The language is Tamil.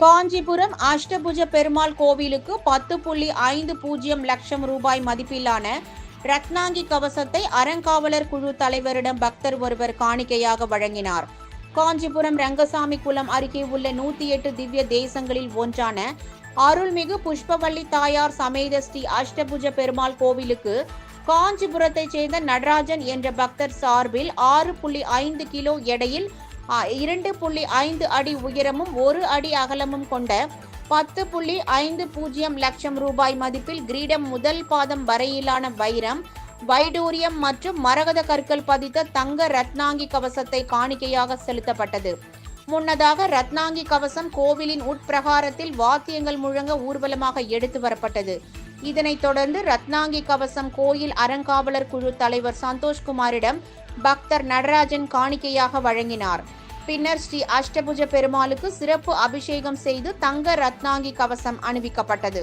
காஞ்சிபுரம் அஷ்டபுஜ பெருமாள் கோவிலுக்கு பத்து புள்ளி ஐந்து பூஜ்ஜியம் லட்சம் ரூபாய் மதிப்பிலான ரத்னாங்கி கவசத்தை அறங்காவலர் குழு தலைவரிடம் பக்தர் ஒருவர் காணிக்கையாக வழங்கினார். காஞ்சிபுரம் ரங்கசாமி குளம் அருகே உள்ள நூத்தி எட்டு திவ்ய தேசங்களில் ஒன்றான அருள்மிகு புஷ்பவள்ளி தாயார் சமேத ஸ்ரீ அஷ்டபுஜ பெருமாள் கோவிலுக்கு காஞ்சிபுரத்தைச் சேர்ந்த நடராஜன் என்ற பக்தர் சார்பில் ஆறு புள்ளி ஐந்து கிலோ எடையில் இரண்டு புள்ளி ஐந்து அடி உயரமும் ஒரு அடி அகலமும் கொண்ட பத்து புள்ளி ஐந்து பூஜ்ஜியம் லட்சம் ரூபாய் மதிப்பில் கிரீடம் முதல் பாதம் வரையிலான வைரம் வைடூரியம் மற்றும் மரகத கற்கள் பதித்த தங்க ரத்னாங்கி கவசத்தை காணிக்கையாக செலுத்தப்பட்டது. முன்னதாக ரத்னாங்கி கவசம் கோவிலின் உட்பிரகாரத்தில் வாத்தியங்கள் முழங்க ஊர்வலமாக எடுத்து வரப்பட்டது. இதனைத் தொடர்ந்து ரத்னாங்கி கவசம் கோயில் அறங்காவலர் குழு தலைவர் சந்தோஷ்குமாரிடம் பக்தர் நடராஜன் காணிக்கையாக வழங்கினார். பின்னர் ஸ்ரீ அஷ்டபுஜ பெருமாளுக்கு சிறப்பு அபிஷேகம் செய்து தங்க ரத்னாங்கி கவசம் அணிவிக்கப்பட்டது.